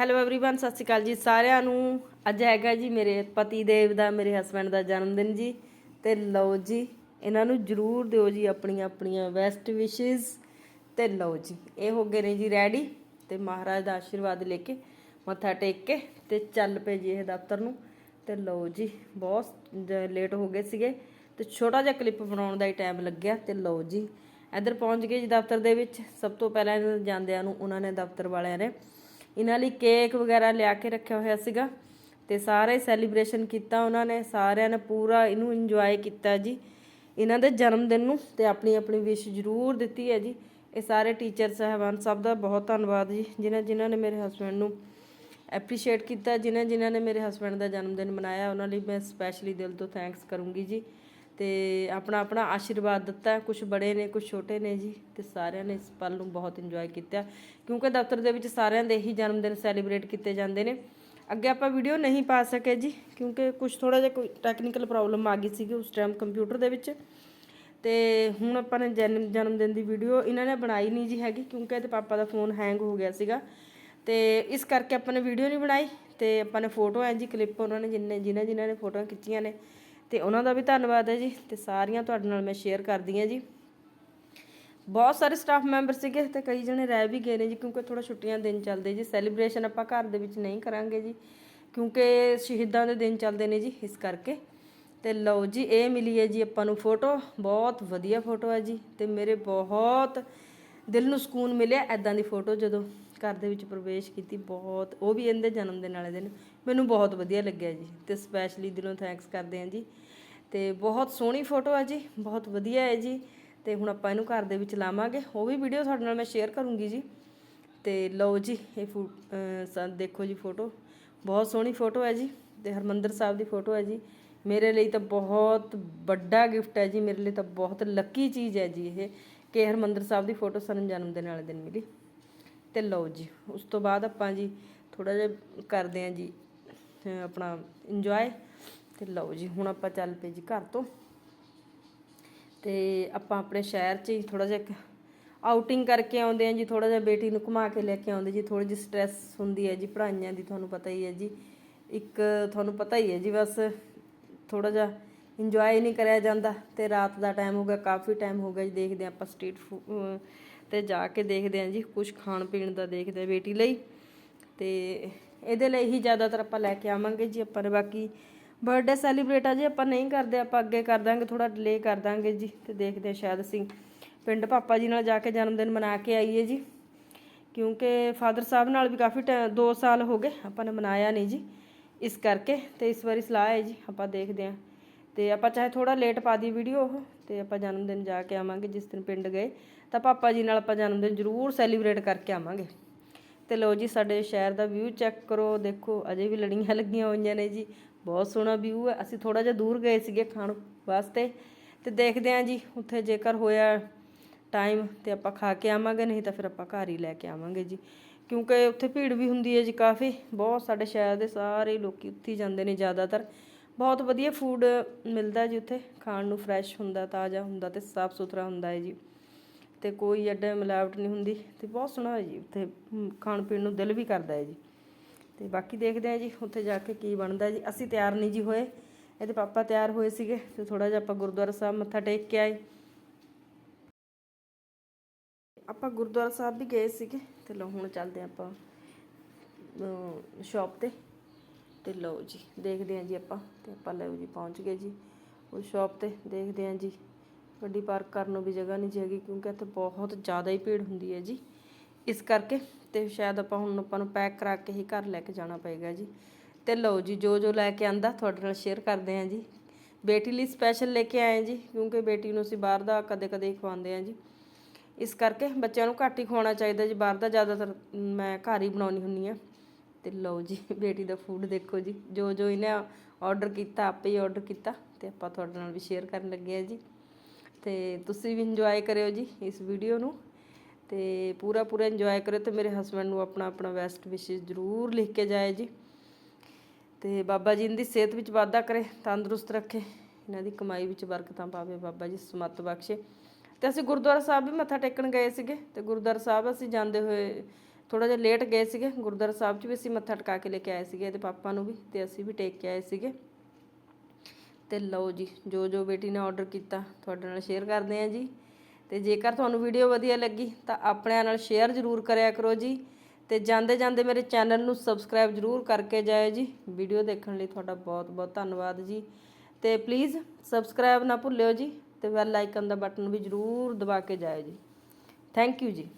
Hello everyone ਸਤਿ ਸ਼੍ਰੀ ਅਕਾਲ ਜੀ ਸਾਰਿਆਂ ਨੂੰ ਅੱਜ ਹੈਗਾ ਜੀ ਮੇਰੇ ਪਤੀ ਦੇਵ ਦਾ ਮੇਰੇ ਹਸਬੰਡ ਦਾ ਜਨਮ ਦਿਨ ਜੀ ਤੇ ਲਓ ਜੀ ਇਹਨਾਂ ਨੂੰ ਜਰੂਰ ਦਿਓ ਜੀ ਆਪਣੀਆਂ ਆਪਣੀਆਂ ਬੈਸਟ ਵਿਸ਼ੇਸ ਤੇ ਲਓ ਜੀ ਇਹ ਹੋ ਗਏ ਨੇ ਜੀ ਰੈਡੀ ਤੇ ਮਹਾਰਾਜ ਦਾ ਆਸ਼ੀਰਵਾਦ ਲੈ ਕੇ ਮੱਥਾ ਟੇਕ ਕੇ ਤੇ ਚੱਲ ਪਏ ਜੀ ਇਹ ਦਫ਼ਤਰ ਨੂੰ ਤੇ ਲਓ ਜੀ ਬਹੁਤ ਲੇਟ ਹੋ ਗਏ ਸੀਗੇ ਤੇ ਛੋਟਾ ਜਿਹਾ ਕਲਿੱਪ ਬਣਾਉਣ ਦਾ ਹੀ ਟਾਈਮ ਲੱਗਿਆ ਤੇ ਲਓ ਜੀ ਇੱਧਰ ਪਹੁੰਚ ਗਏ ਜੀ ਦਫ਼ਤਰ ਦੇ ਵਿੱਚ ਸਭ ਤੋਂ ਪਹਿਲਾਂ ਇਹਨਾਂ ਦੇ ਜਾਂਦਿਆਂ ਨੂੰ ਉਹਨਾਂ ਨੇ ਦਫ਼ਤਰ ਵਾਲਿਆਂ ਨੇ ਇਹਨਾਂ ਲਈ ਕੇਕ ਵਗੈਰਾ ਲਿਆ ਕੇ ਰੱਖਿਆ ਹੋਇਆ ਸੀਗਾ ਤੇ ਸਾਰੇ ਸੈਲੀਬ੍ਰੇਸ਼ਨ ਕੀਤਾ ਉਹਨਾਂ ਨੇ, ਸਾਰਿਆਂ ਨੇ ਪੂਰਾ ਇਹਨੂੰ ਇੰਜੋਏ ਕੀਤਾ ਜੀ। ਇਹਨਾਂ ਦੇ ਜਨਮ ਦਿਨ ਨੂੰ ਤੇ ਆਪਣੀ ਆਪਣੀ ਵਿਸ਼ ਜ਼ਰੂਰ ਦਿੱਤੀ ਹੈ ਜੀ। ਇਹ ਸਾਰੇ ਟੀਚਰ ਸਾਹਿਬਾਨ ਸਭ ਦਾ ਬਹੁਤ ਧੰਨਵਾਦ ਜੀ, ਜਿਨ੍ਹਾਂ ਜਿਨ੍ਹਾਂ ਨੇ ਮੇਰੇ ਹਸਬੰਡ ਨੂੰ ਐਪਰੀਸ਼ੀਏਟ ਕੀਤਾ, ਜਿਨ੍ਹਾਂ ਜਿਨ੍ਹਾਂ ਨੇ ਮੇਰੇ ਹਸਬੰਡ ਦਾ ਜਨਮ ਦਿਨ ਮਨਾਇਆ, ਉਹਨਾਂ ਲਈ ਮੈਂ ਸਪੈਸ਼ਲੀ ਦਿਲ ਤੋਂ ਥੈਂਕਸ ਕਰੂੰਗੀ ਜੀ। ਤੇ ਆਪਣਾ ਆਪਣਾ ਆਸ਼ੀਰਵਾਦ ਦਿੱਤਾ। ਕੁਝ ਬੜੇ ਨੇ ਕੁਝ ਛੋਟੇ ਨੇ ਜੀ ਤੇ ਸਾਰਿਆਂ ਨੇ ਇਸ ਪਲ ਨੂੰ ਬਹੁਤ ਇੰਜੋਏ ਕੀਤਾ। ਕਿਉਂਕਿ ਦਫ਼ਤਰ ਦੇ ਵਿੱਚ ਸਾਰਿਆਂ ਦੇ ਹੀ ਜਨਮ ਦਿਨ ਸੈਲੀਬ੍ਰੇਟ ਕੀਤੇ ਜਾਂਦੇ ਨੇ। ਅੱਗੇ ਆਪਾਂ ਵੀਡੀਓ ਨਹੀਂ ਪਾ ਸਕੇ ਜੀ, ਕਿਉਂਕਿ ਕੁਝ ਥੋੜਾ ਜਿਹਾ ਕੋਈ ਟੈਕਨੀਕਲ ਪ੍ਰੋਬਲਮ ਆ ਗਈ ਸੀਗੀ ਉਸ ਟਾਈਮ ਕੰਪਿਊਟਰ ਦੇ ਵਿੱਚ। ਤੇ ਹੁਣ ਆਪਾਂ ਨੇ ਜਨਮ ਜਨਮ ਦਿਨ ਦੀ ਵੀਡੀਓ ਇਹਨਾਂ ਨੇ ਬਣਾਈ ਨਹੀਂ ਜੀ ਹੈਗੀ, ਕਿਉਂਕਿ ਇਹਦੇ ਪਾਪਾ ਦਾ ਫੋਨ ਹੈਂਗ ਹੋ ਗਿਆ ਸੀਗਾ। ਤੇ ਇਸ ਕਰਕੇ ਆਪਾਂ ਨੇ ਵੀਡੀਓ ਨਹੀਂ ਬਣਾਈ ਤੇ ਆਪਾਂ ਨੇ ਫੋਟੋ ਹੈ ਜੀ ਕਲਿੱਪ ਉਹਨਾਂ ਨੇ ਜਿੰਨੇ, ਜਿਨ੍ਹਾਂ ਜਿਨ੍ਹਾਂ ਨੇ ਫੋਟੋਆਂ ਖਿੱਚੀਆਂ ਨੇ ਤੇ ਉਹਨਾਂ ਦਾ ਵੀ ਧੰਨਵਾਦ ਹੈ ਜੀ ਤੇ ਸਾਰੀਆਂ ਤੁਹਾਡੇ ਨਾਲ ਮੈਂ ਸ਼ੇਅਰ ਕਰਦੀ ਹਾਂ ਜੀ। ਬਹੁਤ ਸਾਰੇ ਸਟਾਫ ਮੈਂਬਰ ਸੀਗੇ ਤੇ ਕਈ ਜਣੇ ਰਹਿ ਵੀ ਗਏ ਨੇ ਜੀ ਕਿਉਂਕਿ ਥੋੜਾ ਛੁੱਟੀਆਂ ਦਿਨ ਚੱਲਦੇ ਜੀ। ਸੈਲੀਬ੍ਰੇਸ਼ਨ ਆਪਾਂ ਘਰ ਦੇ ਵਿੱਚ ਨਹੀਂ ਕਰਾਂਗੇ ਜੀ ਕਿਉਂਕਿ ਸ਼ਹੀਦਾਂ ਦੇ ਦਿਨ ਚੱਲਦੇ ਨੇ ਜੀ ਇਸ ਕਰਕੇ। ਤੇ ਲਓ ਜੀ, ਇਹ ਮਿਲੀ ਹੈ ਜੀ ਆਪਾਂ ਨੂੰ ਫੋਟੋ ਬਹੁਤ ਵਧੀਆ ਫੋਟੋ ਹੈ ਜੀ ਤੇ ਮੇਰੇ ਬਹੁਤ ਦਿਲ ਨੂੰ ਸਕੂਨ ਮਿਲਿਆ ਐਦਾਂ ਦੀ ਫੋਟੋ ਜਦੋਂ। ਘਰ ਦੇ ਵਿੱਚ ਪ੍ਰਵੇਸ਼ ਕੀਤੀ, ਬਹੁਤ, ਉਹ ਵੀ ਇਹਦੇ ਜਨਮ ਦਿਨ ਵਾਲੇ ਦਿਨ, ਮੈਨੂੰ ਬਹੁਤ ਵਧੀਆ ਲੱਗਿਆ ਜੀ ਤੇ ਸਪੈਸ਼ਲੀ ਦਿਲੋਂ ਥੈਂਕਸ ਕਰਦੇ ਹਾਂ ਜੀ ਤੇ ਬਹੁਤ ਸੋਹਣੀ ਫੋਟੋ ਹੈ ਜੀ, ਬਹੁਤ ਵਧੀਆ ਹੈ ਜੀ ਤੇ ਹੁਣ ਆਪਾਂ ਇਹਨੂੰ ਘਰ ਦੇ ਵਿੱਚ ਲਾਵਾਂਗੇ, ਉਹ ਵੀ ਵੀਡੀਓ ਤੁਹਾਡੇ ਨਾਲ ਮੈਂ ਸ਼ੇਅਰ ਕਰੂੰਗੀ ਜੀ ਤੇ ਲਓ ਜੀ, ਇਹ ਫੋ- ਦੇਖੋ ਜੀ ਫੋਟੋ ਬਹੁਤ ਸੋਹਣੀ ਫੋਟੋ ਹੈ ਜੀ ਤੇ ਹਰਮੰਦਰ ਸਾਹਿਬ ਦੀ ਫੋਟੋ ਹੈ ਜੀ, ਮੇਰੇ ਲਈ ਤਾਂ ਬਹੁਤ ਵੱਡਾ ਗਿਫਟ ਹੈ ਜੀ, ਮੇਰੇ ਲਈ ਤਾਂ ਬਹੁਤ ਲੱਕੀ ਚੀਜ਼ ਹੈ ਜੀ ਇਹ ਕਿ ਹਰਮੰਦਰ ਸਾਹਿਬ ਦੀ ਫੋਟੋ ਸਾਨੂੰ ਜਨਮ ਦਿਨ ਵਾਲੇ ਦਿਨ ਮਿਲੀ। ਤੇ ਲਓ ਜੀ, ਉਸ ਤੋਂ ਬਾਅਦ ਆਪਾਂ ਜੀ ਥੋੜਾ ਜਿਹਾ ਕਰਦੇ ਹਾਂ ਜੀ ਆਪਣਾ ਇੰਜੋਏ ਤੇ ਲਓ ਜੀ, ਹੁਣ ਆਪਾਂ ਚੱਲ ਪਏ ਜੀ ਘਰ ਤੋਂ। ਤੇ ਆਪਾਂ ਆਪਣੇ ਸ਼ਹਿਰ 'ਚ ਹੀ ਥੋੜਾ ਜਿਹਾ ਇੱਕ ਆਊਟਿੰਗ ਕਰਕੇ ਆਉਂਦੇ ਆ ਜੀ ਥੋੜਾ ਜਿਹਾ ਬੇਟੀ ਨੂੰ ਘੁਮਾ ਕੇ ਲੈ ਕੇ ਆਉਂਦੇ ਜੀ ਥੋੜੀ ਜਿਹੀ ਸਟ੍ਰੈਸ ਹੁੰਦੀ ਹੈ ਜੀ, ਪੜ੍ਹਾਈਆਂ ਦੀ ਤੁਹਾਨੂੰ ਪਤਾ ਹੀ ਹੈ ਜੀ। ਇੱਕ ਤੁਹਾਨੂੰ ਪਤਾ ਹੀ ਹੈ ਜੀ, ਬਸ ਥੋੜਾ ਜਿਹਾ ਇੰਜੋਏ ਨਹੀਂ ਕਰਿਆ ਜਾਂਦਾ ਤੇ ਰਾਤ ਦਾ ਟਾਈਮ ਹੋ ਗਿਆ, ਕਾਫੀ ਟਾਈਮ ਹੋ ਗਿਆ ਜੀ, ਦੇਖਦੇ ਹਾਂ ਆਪਾਂ ਸਟਰੀਟ ਤੇ ਜਾ ਕੇ ਦੇਖਦੇ ਹਾਂ ਜੀ ਕੁਝ ਖਾਣ ਪੀਣ ਦਾ ਦੇਖਦੇ ਹਾਂ ਬੇਟੀ ਲਈ। ਤੇ ਇਹਦੇ ਲਈ ਹੀ ਜ਼ਿਆਦਾਤਰ ਆਪਾਂ ਲੈ ਕੇ ਆਵਾਂਗੇ ਜੀ ਆਪਾਂ ਨੇ, ਬਾਕੀ ਬਰਥਡੇ ਸੈਲੀਬ੍ਰੇਟ ਆ ਜੀ ਆਪਾਂ ਨਹੀਂ ਕਰਦੇ, ਆਪਾਂ ਅੱਗੇ ਕਰ ਦਾਂਗੇ ਥੋੜਾ ਡਿਲੇ ਕਰ ਦਾਂਗੇ ਜੀ ਤੇ ਦੇਖਦੇ ਹਾਂ ਸ਼ਾਇਦ ਅਸੀਂ ਪਿੰਡ ਪਾਪਾ ਜੀ ਨਾਲ ਜਾ ਕੇ ਜਨਮ ਦਿਨ ਮਨਾ ਕੇ ਆਈਏ ਜੀ। ਕਿਉਂਕਿ ਫਾਦਰ ਸਾਹਿਬ ਨਾਲ ਵੀ ਕਾਫੀ 2 ਸਾਲ ਹੋ ਗਏ, ਆਪਾਂ ਨੇ ਮਨਾਇਆ ਨਹੀਂ ਜੀ। ਇਸ ਕਰਕੇ ਤੇ ਇਸ ਵਾਰੀ ਸਲਾਹ ਹੈ ਜੀ, ਆਪਾਂ ਦੇਖਦੇ ਹਾਂ। ਤੇ ਆਪਾਂ ਚਾਹੇ ਥੋੜਾ ਲੇਟ ਪਾ ਦੀ ਵੀਡੀਓ ਉਹ, ਤੇ ਆਪਾਂ ਜਨਮ ਦਿਨ ਜਾ ਕੇ ਆਵਾਂਗੇ, ਜਿਸ ਦਿਨ ਪਿੰਡ ਗਏ, ਤਾਂ ਪਾਪਾ ਜੀ ਨਾਲ ਆਪਾਂ ਜਨਮ ਦਿਨ ਜ਼ਰੂਰ ਸੈਲੀਬ੍ਰੇਟ ਕਰਕੇ ਆਵਾਂਗੇ। ਤੇ ਲਓ ਜੀ, ਸਾਡੇ ਸ਼ਹਿਰ ਦਾ ਵਿਊ ਚੈੱਕ ਕਰੋ, ਦੇਖੋ, ਅਜੇ ਵੀ ਲੜੀਆਂ ਲੱਗੀਆਂ ਹੋਈਆਂ ਨੇ ਜੀ, ਬਹੁਤ ਸੋਹਣਾ ਵਿਊ ਹੈ। ਅਸੀਂ ਥੋੜਾ ਜਿਹਾ ਦੂਰ ਗਏ ਸੀਗੇ ਖਾਣ ਵਾਸਤੇ, ਤੇ ਦੇਖਦੇ ਆਂ ਜੀ, ਉੱਥੇ ਜੇਕਰ ਹੋਇਆ ਟਾਈਮ ਤੇ ਆਪਾਂ ਖਾ ਕੇ ਆਵਾਂਗੇ, ਨਹੀਂ ਤਾਂ ਫਿਰ ਆਪਾਂ ਘਰ ਹੀ ਲੈ ਕੇ ਆਵਾਂਗੇ ਜੀ। ਕਿਉਂਕਿ ਉੱਥੇ ਭੀੜ ਵੀ ਹੁੰਦੀ ਹੈ ਜੀ ਕਾਫੀ, ਬਹੁਤ ਸਾਡੇ ਸ਼ਹਿਰ ਦੇ ਸਾਰੇ ਲੋਕੀ ਉੱਥੇ ਹੀ ਜਾਂਦੇ ਨੇ ਜ਼ਿਆਦਾਤਰ। ਬਹੁਤ ਵਧੀਆ ਫੂਡ ਮਿਲਦਾ ਜੀ ਉੱਥੇ, ਖਾਣ ਨੂੰ ਫਰੈਸ਼ ਹੁੰਦਾ, ਤਾਜ਼ਾ ਹੁੰਦਾ ਤੇ ਸਾਫ਼ ਸੁਥਰਾ ਹੁੰਦਾ ਹੈ ਜੀ। ਤੇ ਕੋਈ ਐਡਾ ਮਿਲਾਵਟ ਨਹੀਂ ਹੁੰਦੀ ਤੇ ਬਹੁਤ ਸੋਹਣਾ ਹੈ ਜੀ ਉੱਥੇ ਖਾਣ ਪੀਣ ਨੂੰ ਦਿਲ ਵੀ ਕਰਦਾ ਹੈ ਜੀ। ਤੇ ਬਾਕੀ ਦੇਖਦੇ ਆ ਜੀ ਉੱਥੇ ਜਾ ਕੇ ਕੀ ਬਣਦਾ ਜੀ। ਅਸੀਂ ਤਿਆਰ ਨਹੀਂ ਜੀ ਹੋਏ, ਇਹਦੇ ਪਾਪਾ ਤਿਆਰ ਹੋਏ ਸੀਗੇ ਤੇ ਥੋੜਾ ਜਿਹਾ ਆਪਾਂ ਗੁਰਦੁਆਰਾ ਸਾਹਿਬ ਮੱਥਾ ਟੇਕ ਕੇ ਆਏ। ਆਪਾਂ ਗੁਰਦੁਆਰਾ ਸਾਹਿਬ ਵੀ ਗਏ ਸੀਗੇ, ਤੇ ਲਓ ਹੁਣ ਚੱਲਦੇ ਹਾਂ ਆਪਾਂ ਸ਼ਾਪ ਤੇ। ਤੇ ਲਓ ਜੀ, ਦੇਖਦੇ ਹਾਂ ਜੀ ਆਪਾਂ, ਤੇ ਆਪਾਂ ਲਓ ਜੀ ਪਹੁੰਚ ਗਏ ਜੀ। ਉਸ ਸ਼ਾਪ ਤੇ ਦੇਖਦੇ ਹਾਂ ਜੀ। ਗੱਡੀ ਪਾਰਕ ਕਰਨ ਨੂੰ ਵੀ ਜਗ੍ਹਾ ਨਹੀਂ ਜੀ ਹੈਗੀ, ਕਿਉਂਕਿ ਇੱਥੇ ਬਹੁਤ ਜ਼ਿਆਦਾ ਹੀ ਭੀੜ ਹੁੰਦੀ ਹੈ ਜੀ। ਇਸ ਕਰਕੇ ਤੇ ਸ਼ਾਇਦ ਆਪਾਂ ਹੁਣ ਆਪਾਂ ਨੂੰ ਪੈਕ ਕਰਾ ਕੇ ਹੀ ਘਰ ਲੈ ਕੇ ਜਾਣਾ ਪਏਗਾ ਜੀ। ਤੇ ਲਓ ਜੀ, ਜੋ ਜੋ ਲੈ ਕੇ ਆਂਦਾ ਤੁਹਾਡੇ ਨਾਲ ਸ਼ੇਅਰ ਕਰਦੇ ਹਾਂ ਜੀ। ਬੇਟੀ ਲਈ ਸਪੈਸ਼ਲ ਲੈ ਕੇ ਆਏ ਜੀ, ਕਿਉਂਕਿ ਬੇਟੀ ਨੂੰ ਅਸੀਂ ਬਾਹਰ ਦਾ ਕਦੇ-ਕਦੇ ਹੀ ਖਵਾਉਂਦੇ ਹਾਂ ਜੀ। ਇਸ ਕਰਕੇ ਬੱਚਿਆਂ ਨੂੰ ਘੱਟ ਹੀ ਖਵਾਉਣਾ ਚਾਹੀਦਾ ਜੀ, ਬਾਹਰ ਦਾ ਜ਼ਿਆਦਾਤਰ ਮੈਂ ਘਰ ਹੀ ਬਣਾਉਣੀ ਹੁੰਨੀ ਆ ਤੇ ਲਓ ਜੀ, ਬੇਟੀ ਦਾ ਫੂਡ ਦੇਖੋ ਜੀ। ਜੋ ਜੋ ਇਹਨੇ ਆਰਡਰ ਕੀਤਾ, ਆਪੇ ਹੀ ਆਰਡਰ ਕੀਤਾ ਤੇ ਆਪਾਂ ਤੁਹਾਡੇ ਨਾਲ ਵੀ ਸ਼ੇਅਰ ਕਰਨ ਲੱਗੇ ਆ ਜੀ। ਤੇ ਤੁਸੀਂ ਵੀ ਇੰਜੋਏ ਕਰਿਓ ਜੀ ਇਸ ਵੀਡੀਓ ਨੂੰ ਤੇ ਪੂਰਾ ਪੂਰਾ ਇੰਜੋਏ ਕਰਿਓ ਤੇ ਮੇਰੇ ਹਸਬੰਡ ਨੂੰ ਆਪਣਾ ਆਪਣਾ ਬੈਸਟ ਵਿਸ਼ੇਸ ਜ਼ਰੂਰ ਲਿਖ ਕੇ ਜਾਏ ਜੀ। ਤੇ ਬਾਬਾ ਜੀ ਦੀ ਸਿਹਤ ਵਿੱਚ ਵਾਧਾ ਕਰੇ, ਤੰਦਰੁਸਤ ਰੱਖੇ, ਇਹਨਾਂ ਦੀ ਕਮਾਈ ਵਿੱਚ ਬਰਕਤਾਂ ਪਾਵੇ, ਬਾਬਾ ਜੀ ਸਮਤ ਬਖਸ਼ੇ। ਤੇ ਅਸੀਂ ਗੁਰਦੁਆਰਾ ਸਾਹਿਬ ਵੀ ਮੱਥਾ ਟੇਕਣ ਗਏ ਸੀਗੇ ਤੇ ਗੁਰਦੁਆਰਾ ਸਾਹਿਬ ਅਸੀਂ ਜਾਂਦੇ ਹੋਏ ਥੋੜਾ ਜਿਹਾ ਲੇਟ ਗਏ ਸੀਗੇ, ਗੁਰਦੁਆਰਾ ਸਾਹਿਬ 'ਚ ਵੀ ਅਸੀਂ ਮੱਥਾ ਟਿਕਾ ਕੇ ਲੈ ਕੇ ਆਏ ਸੀਗੇ ਇਹਦੇ ਪਾਪਾ ਨੂੰ ਵੀ ਤੇ ਅਸੀਂ ਵੀ ਟੇਕ ਕੇ ਆਏ ਸੀਗੇ। ਤੇ ਲਓ ਜੀ, ਜੋ ਜੋ ਬੇਟੀ ਨੇ ਆਰਡਰ ਕੀਤਾ, ਤੁਹਾਡੇ ਨਾਲ ਸ਼ੇਅਰ ਕਰਦੇ ਆ ਜੀ। ਤੇ ਜੇਕਰ ਤੁਹਾਨੂੰ ਵੀਡੀਓ ਵਧੀਆ ਲੱਗੀ, ਤਾਂ ਆਪਣਿਆਂ ਨਾਲ ਸ਼ੇਅਰ ਜ਼ਰੂਰ ਕਰਿਆ ਕਰੋ ਜੀ। ਤੇ ਜਾਂਦੇ ਜਾਂਦੇ ਮੇਰੇ ਚੈਨਲ ਨੂੰ ਸਬਸਕ੍ਰਾਈਬ ਜ਼ਰੂਰ ਕਰਕੇ ਜਾਇਓ ਜੀ। ਵੀਡੀਓ ਦੇਖਣ ਲਈ ਤੁਹਾਡਾ ਬਹੁਤ ਬਹੁਤ ਧੰਨਵਾਦ ਜੀ। ਤੇ ਪਲੀਜ਼ ਸਬਸਕ੍ਰਾਈਬ ਨਾ ਭੁੱਲਿਓ ਜੀ, ਤੇ ਬੈਲ ਆਈਕਨ ਦਾ ਬਟਨ ਵੀ ਜ਼ਰੂਰ ਦਬਾ ਕੇ ਜਾਇਓ ਜੀ। ਥੈਂਕ ਯੂ ਜੀ।